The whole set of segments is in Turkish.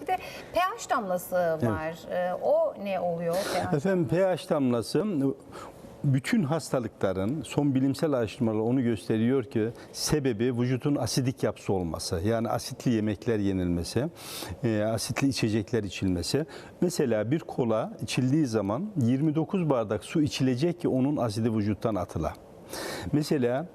Bir de pH damlası var. Ee, o ne oluyor pH? Efendim pH damlası bütün hastalıkların son bilimsel araştırmalar onu gösteriyor ki sebebi vücudun asidik yapısı olması. Yani asitli yemekler yenilmesi, e, asitli içecekler içilmesi. Mesela bir kola içildiği zaman 29 bardak su içilecek ki onun asidi vücuttan atıla. Mesela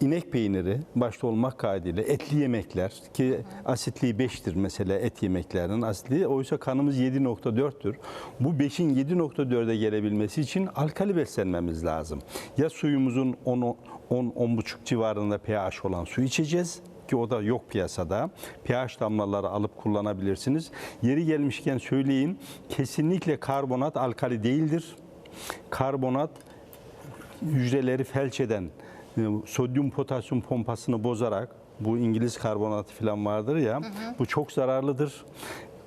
inek peyniri başta olmak kaydıyla etli yemekler ki asitliği 5'tir mesela et yemeklerinin asitliği oysa kanımız 7.4'tür. Bu 5'in 7.4'e gelebilmesi için alkali beslenmemiz lazım. Ya suyumuzun 10-10,5 civarında pH olan su içeceğiz ki o da yok piyasada. pH damlaları alıp kullanabilirsiniz. Yeri gelmişken söyleyeyim kesinlikle karbonat alkali değildir. Karbonat hücreleri felç eden e, sodyum potasyum pompasını bozarak bu İngiliz karbonatı falan vardır ya bu çok zararlıdır.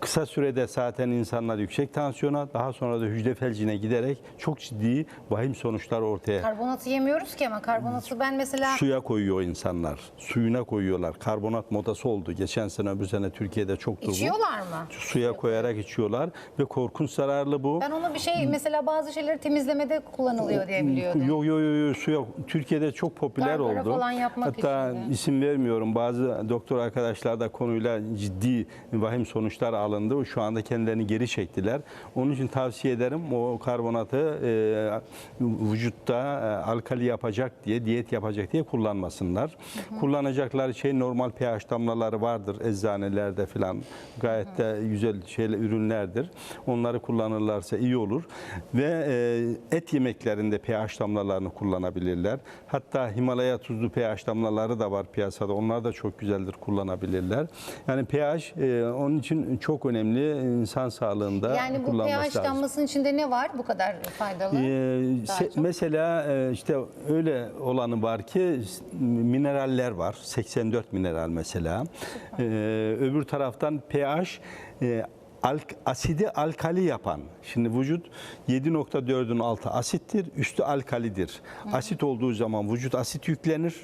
Kısa sürede zaten insanlar yüksek tansiyona daha sonra da hücre felcine giderek çok ciddi vahim sonuçlar ortaya Karbonatı yemiyoruz ki ama karbonatı ben mesela suya koyuyor insanlar. Suyuna koyuyorlar. Karbonat modası oldu. Geçen sene öbür sene Türkiye'de çoktu bu. içiyorlar mı? Suya koyarak içiyorlar ve korkunç zararlı bu. Ben onu bir şey mesela bazı şeyleri temizlemede kullanılıyor diye biliyordum. Yok yok yok yok, suya Türkiye'de çok popüler Gargara oldu. falan yapmak Hatta için de. isim vermiyorum. Bazı doktor arkadaşlar da konuyla ciddi vahim sonuçlar alındı. Şu anda kendilerini geri çektiler. Onun için tavsiye ederim o karbonatı e, vücutta e, alkali yapacak diye, diyet yapacak diye kullanmasınlar. Kullanacakları şey normal pH damlaları vardır eczanelerde falan. Gayet de güzel şeyler ürünlerdir. Onları kullanırlarsa iyi olur. Ve e, et yemeklerinde pH damlalarını kullanabilirler. Hatta Himalaya tuzlu pH damlaları da var piyasada. Onlar da çok güzeldir kullanabilirler. Yani pH e, onun için çok önemli insan sağlığında Yani bu kullanması pH lazım. damlasının içinde ne var bu kadar faydalı? Ee, çok. mesela e, işte öyle olanı var ki mineraller var. 84 mineral mesela. Ee, öbür taraftan pH e, alk- asidi alkali yapan. Şimdi vücut 7.4'ün altı asittir, üstü alkalidir. Asit olduğu zaman vücut asit yüklenir.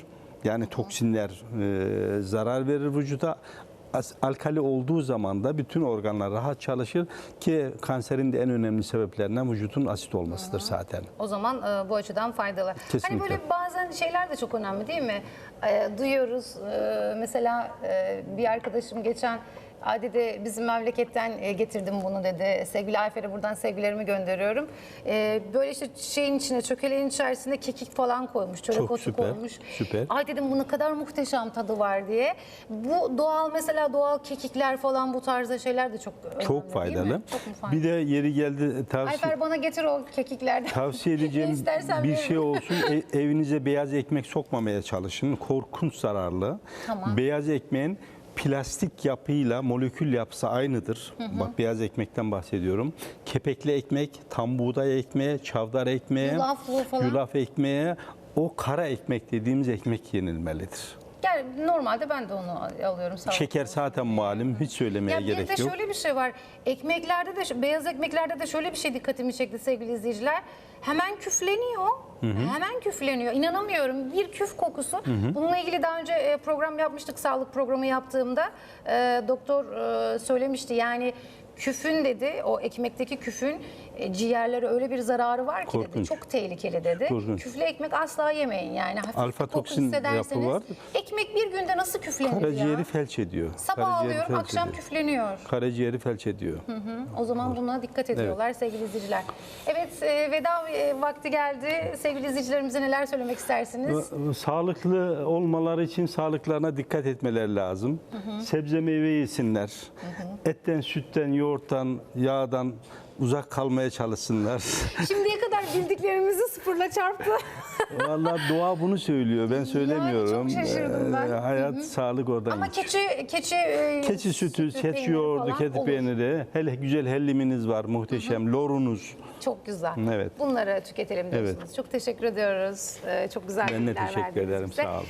Yani toksinler e, zarar verir vücuda. Alkali olduğu zaman da bütün organlar rahat çalışır ki kanserin de en önemli sebeplerinden vücudun asit olmasıdır zaten. O zaman e, bu açıdan faydalı. Hani Kesinlikle. böyle bazen şeyler de çok önemli değil mi? E, duyuyoruz e, mesela e, bir arkadaşım geçen Ay dedi bizim memleketten e, getirdim bunu dedi. Sevgili Ayfer'e buradan sevgilerimi gönderiyorum. E, böyle işte şeyin içine, çökeleğin içerisine kekik falan koymuş. Çörek Çok otu süper, koymuş. süper. Ay dedim bu ne kadar muhteşem tadı var diye. Bu doğal mesela doğal kekikler falan bu tarzda şeyler de çok önemli Çok faydalı. Çok mu faydalı? Bir de yeri geldi tavsiye Ayfer bana getir o kekiklerden. Tavsiye edeceğim bir veririm. şey olsun. E- evinize beyaz ekmek sokmamaya çalışın. Korkunç zararlı. Tamam. Beyaz ekmeğin plastik yapıyla molekül yapısı aynıdır. Bak beyaz ekmekten bahsediyorum. Kepekli ekmek, tam buğday ekmeği, çavdar ekmeği, Yulaflı falan. yulaf ekmeği, o kara ekmek dediğimiz ekmek yenilmelidir. Gel normalde ben de onu alıyorum. Sağ. Şeker zaten malum hiç söylemeye Ya bir de gerek yok. şöyle bir şey var. Ekmeklerde de beyaz ekmeklerde de şöyle bir şey dikkatimi çekti sevgili izleyiciler. Hemen küfleniyor. Hemen küfleniyor. İnanamıyorum. Bir küf kokusu. Bununla ilgili daha önce e, program yapmıştık. Sağlık programı yaptığımda e, doktor e, söylemişti. Yani küfün dedi, o ekmekteki küfün e, ciğerlere öyle bir zararı var ki dedi. Korkunç. Çok tehlikeli dedi. Korkunç. Küflü ekmek asla yemeyin yani. Hafif Alfa toksin hissederseniz. yapı var. Ekmek bir günde nasıl küflenir Karaciğeri ya? felç ediyor. Sabah Karaciğeri alıyorum, felç akşam ediyor. küfleniyor. Karaciğeri felç ediyor. O zaman buna dikkat ediyorlar sevgili izleyiciler. Evet, e, veda e, vakti geldi. Sevgili izleyicilerimize neler söylemek istersiniz? Sağlıklı olmaları için sağlıklarına dikkat etmeleri lazım. Sebze meyve yesinler. Etten, sütten, yoğurttan, yağdan uzak kalmaya çalışsınlar. Şimdiye kadar bildiklerimizi sıfırla çarptı. Vallahi doğa bunu söylüyor. Ben söylemiyorum. çok şaşırdım ben. Ee, Hayat, sağlık oradan Ama geçiyor. keçi keçi e, Keçi sütü, sütü, keçi yoğurdu, keçi olur. peyniri, hele güzel helliminiz var muhteşem, lorunuz. Çok güzel. Evet. Bunları tüketelim diyorsunuz. Çok teşekkür ediyoruz. Ee, çok güzel Ben de teşekkür ederim, bize. sağ olun.